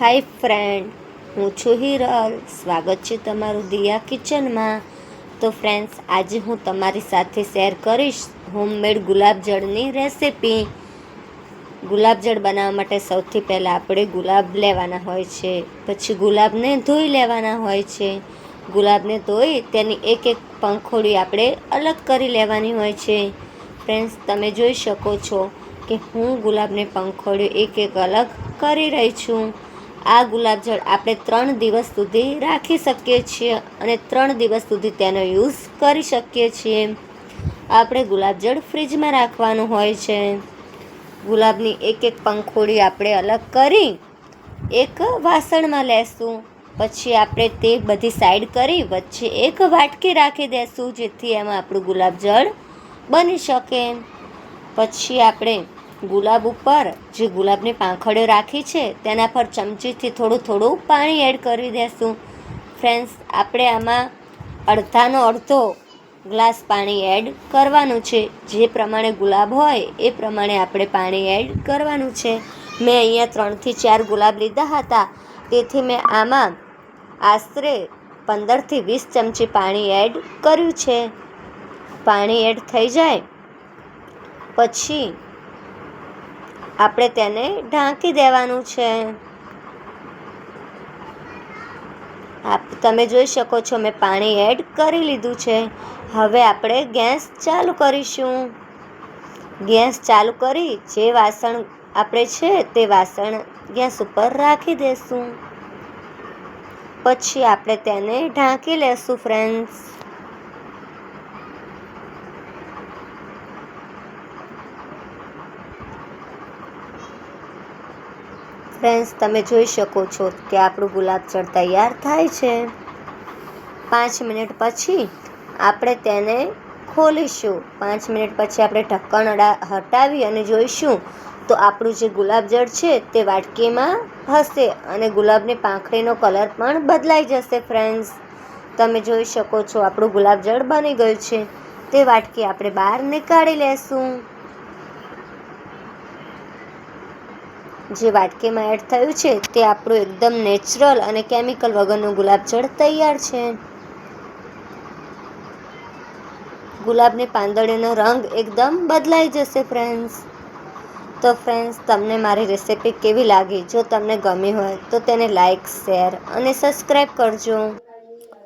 હાય friend હું છું હિરલ. સ્વાગત છે તમારું દિયા કિચનમાં. તો ફ્રેન્ડ્સ આજે હું તમારી સાથે શેર કરીશ હોમમેડ ગુલાબજળની રેસિપી ગુલાબજળ બનાવવા માટે સૌથી પહેલાં આપણે ગુલાબ લેવાના હોય છે. પછી ગુલાબને ધોઈ લેવાના હોય છે. ગુલાબને ધોઈ તેની એક એક પંખોડી આપણે અલગ કરી લેવાની હોય છે. ફ્રેન્ડ્સ તમે જોઈ શકો છો કે હું ગુલાબને પંખોડી એક એક અલગ કરી રહી છું. આ ગુલાબજળ આપણે ત્રણ દિવસ સુધી રાખી શકીએ છીએ અને ત્રણ દિવસ સુધી તેનો યુઝ કરી શકીએ છીએ. આપણે ગુલાબજળ ફ્રીજમાં રાખવાનું હોય છે. ગુલાબની એક એક પંખોડી આપણે અલગ કરી એક વાસણમાં લેશું. પછી આપણે તે બધી સાઈડ કરી વચ્ચે એક વાટકી રાખી દેશું જેથી એમાં આપણું ગુલાબજળ બની શકે. પછી આપણે ગુલાબ ઉપર જે ગુલાબની પાંખડીઓ રાખી છે, તેના પર ચમચીથી થોડું થોડું પાણી એડ કરી દેશું. ફ્રેન્ડ્સ, આપણે આમાં અડધાનો અડધો ગ્લાસ પાણી એડ કરવાનું છે. જે પ્રમાણે ગુલાબ હોય, એ પ્રમાણે આપણે પાણી એડ કરવાનું છે. મેં અહીંયા ત્રણથી ચાર ગુલાબ લીધા હતા. તેથી મેં આમાં આશરે પંદરથી વીસ ચમચી પાણી એડ કર્યું છે. પાણી એડ થઈ જાય. પછી આપણે તેને ઢાંકી દેવાનું છે. આપ તમે જોઈ શકો છો, મેં પાણી એડ કરી લીધું છે. હવે આપણે ગેસ ચાલુ કરીશું. ગેસ ચાલુ કરી જે વાસણ આપણે છે તે વાસણ ગેસ ઉપર રાખી દેશું. પછી આપણે તેને ઢાંકી લેશું ફ્રેન્ડ્સ ફ્રેન્ડ્સ તમે જોઈ શકો છો કે આપણું ગુલાબજળ તૈયાર થાય છે. પાંચ મિનિટ પછી આપણે તેને ખોલીશું. પાંચ મિનિટ પછી આપણે ઢક્કણ હટાવી અને જોઈશું તો આપણું જે ગુલાબજળ છે તે વાટકીમાં હશે અને ગુલાબની પાંખડીનો કલર પણ બદલાઈ જશે ફ્રેન્ડ્સ તમે જોઈ શકો છો આપણું ગુલાબજળ બની ગયું છે. તે વાટકી આપણે બહાર નીકાળી લેશું. જે વાટકીમાં એડ થયું છે તે આપણું એકદમ નેચરલ અને કેમિકલ વગરનું ગુલાબજળ તૈયાર છે. ગુલાબની પાંદડીનો રંગ એકદમ બદલાઈ જશે ફ્રેન્ડ્સ તો ફ્રેન્ડ્સ તમને મારી રેસિપી કેવી લાગી? જો તમને ગમી હોય તો તેને લાઇક શેર અને સબસ્ક્રાઈબ કરજો.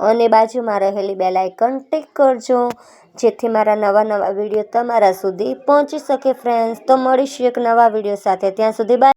અને બાજુમાં રહેલી બેલ આઇકન ટિક કરજો, જેથી મારા નવા નવા વીડિયો તમારા સુધી પહોંચી શકે ફ્રેન્ડ્સ તો મળીશું એક નવા વીડિયો સાથે. ત્યાં સુધી બાય